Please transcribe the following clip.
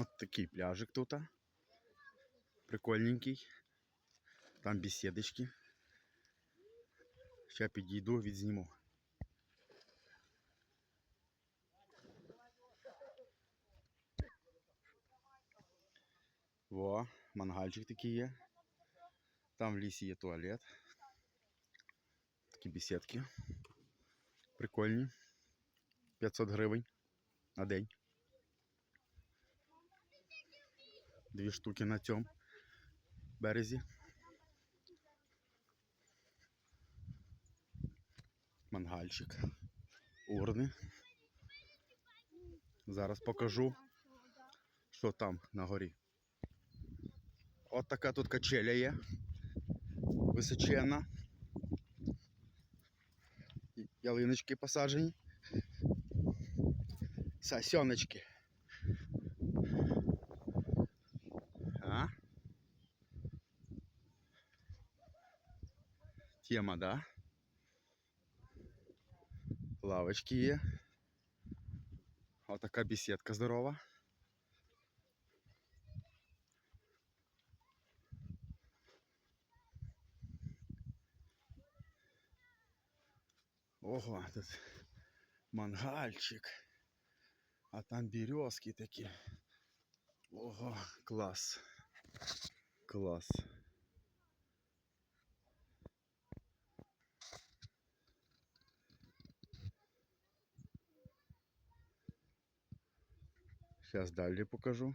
От такий пляжик тут. Прикольненький. Там беседочки. Ще підійду, відзніму. Во, мангальчик такий є. Там в лісі є туалет. Такі беседки. Прикольні. 500 гривень на день. Дві штуки на цьому березі. Мангальчик. Урни. Зараз покажу, що там на горі. От така тут качеля є. Височенна. Ялиночки посаджені. Сосеночки. Тема, да? Лавочки є. Отака беседка здорова. Ого, тут мангальчик. А там березки такі. Ого, клас. Клас. Зараз далі покажу.